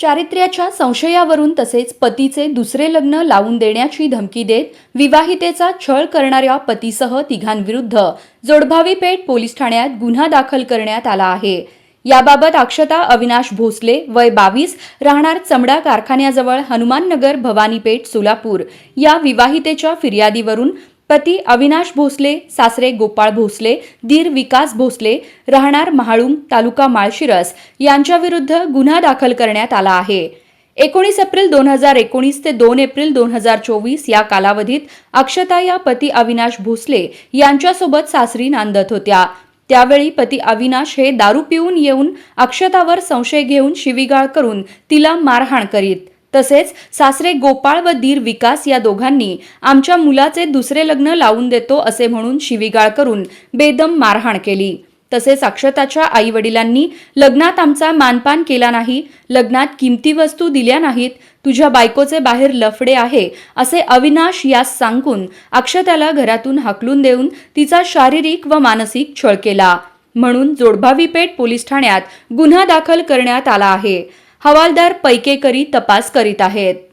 चारित्र्याच्या संशयावरून तसेच पतीचे दुसरे लग्न लावून देण्याची धमकी देत विवाहितेचा छळ करणाऱ्या पतीसह तिघांविरुद्ध जोडभावी पेठ पोलीस ठाण्यात गुन्हा दाखल करण्यात आला आहे. याबाबत अक्षता अविनाश भोसले वय बावीस राहणार चमडा कारखान्याजवळ हनुमाननगर भवानीपेठ सोलापूर या विवाहितेच्या फिर्यादीवरून पती अविनाश भोसले सासरे गोपाळ भोसले दीर विकास भोसले राहणार महाळुंग तालुका माळशिरस यांच्याविरुद्ध गुन्हा दाखल करण्यात आला आहे. एकोणीस एप्रिल दोन हजार एकोणीस ते दोन एप्रिल दोन हजार चोवीस या कालावधीत अक्षता या पती अविनाश भोसले यांच्यासोबत सासरी नांदत होत्या. त्यावेळी पती अविनाश हे दारू पिऊन येऊन अक्षतावर संशय घेऊन शिवीगाळ करून तिला मारहाण करीत तसेच सासरे गोपाळ व दीर विकास या दोघांनी आमच्या मुलाचे दुसरे लग्न लावून देतो असे म्हणून शिवीगाळ करून बेदम मारहाण केली. तसेच अक्षताच्या आई वडिलांनी लग्नात आमचा मानपान केला नाही लग्नात किमती वस्तू दिल्या नाहीत तुझ्या बायकोचे बाहेर लफडे आहे असे अविनाश यास सांगून अक्षताला घरातून हाकलून देऊन तिचा शारीरिक व मानसिक छळ केला. म्हणून जोडभावी पेठ पोलीस ठाण्यात गुन्हा दाखल करण्यात आला आहे. हवालदार पैकेकरी तपास करीत आहेत.